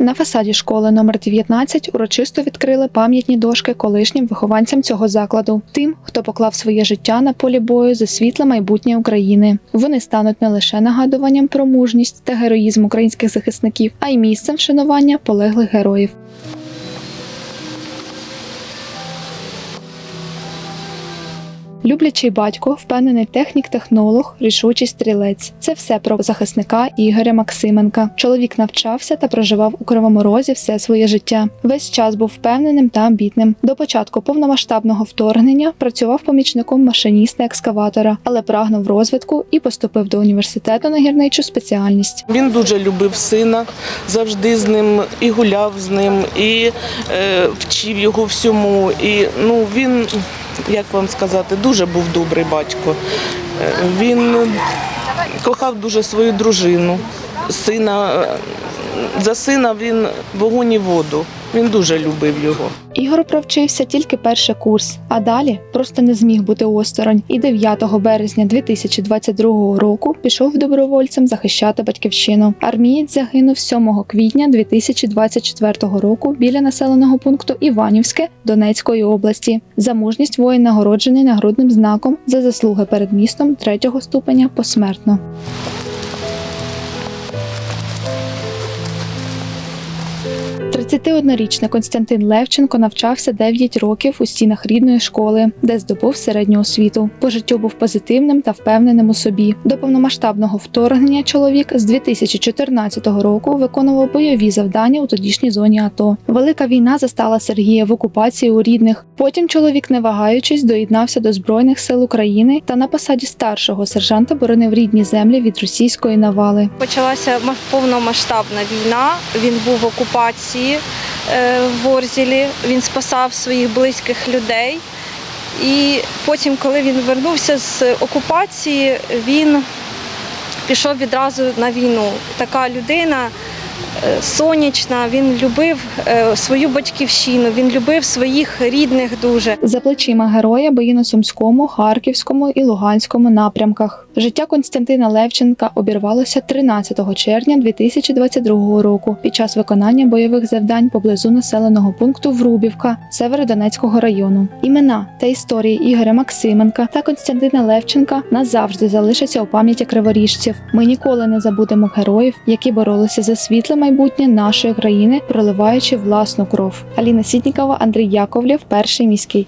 На фасаді школи номер 19 урочисто відкрили пам'ятні дошки колишнім вихованцям цього закладу, тим, хто поклав своє життя на полі бою за світле майбутнє України. Вони стануть не лише нагадуванням про мужність та героїзм українських захисників, а й місцем вшанування полеглих героїв. Люблячий батько, впевнений технік-технолог, рішучий стрілець. Це все про захисника Ігоря Максименка. Чоловік навчався та проживав у Кривому Розі все своє життя. Весь час був впевненим та амбітним. До початку повномасштабного вторгнення працював помічником машиніста екскаватора, але прагнув розвитку і поступив до університету на гірничу спеціальність. Він дуже любив сина, завжди з ним і гуляв з ним, і е, вчив його всьому. І ну він, як вам сказати, дуже був добрий батько. Е, Він кохав дуже свою дружину, сина. За сина він вогонь і воду. Він дуже любив його. Ігор провчився тільки перший курс, а далі просто не зміг бути осторонь. І 9 березня 2022 року пішов добровольцем захищати батьківщину. Армієць загинув 7 квітня 2024 року біля населеного пункту Іванівське Донецької області. За мужність воїн нагороджений нагрудним знаком за заслуги перед містом третього ступеня посмертно. – 31-річний Константин Левченко навчався 9 років у стінах рідної школи, де здобув середню освіту. По життю був позитивним та впевненим у собі. До повномасштабного вторгнення чоловік з 2014 року виконував бойові завдання у тодішній зоні АТО. Велика війна застала Сергія в окупації у рідних. Потім чоловік, не вагаючись, доєднався до збройних сил України та на посаді старшого сержанта боронив рідні землі від російської навали. Почалася ма- повномасштабна війна. Він був в окупації е, в Орзілі. Він спасав своїх близьких людей. І потім, коли він вернувся з окупації, він пішов відразу на війну. Така людина сонячна, він любив е, свою батьківщину, він любив своїх рідних дуже. За плечима героя бої на Сумському, Харківському і Луганському напрямках. Життя Константина Левченка обірвалося 13 червня 2022 року під час виконання бойових завдань поблизу населеного пункту Врубівка Северодонецького району. Імена та історії Ігоря Максименка та Константина Левченка назавжди залишаться у пам'яті криворіжців. Ми ніколи не забудемо героїв, які боролися за світле майбутнє нашої країни, проливаючи власну кров. Аліна Сітнікова, Андрій Яковлєв, перший міський.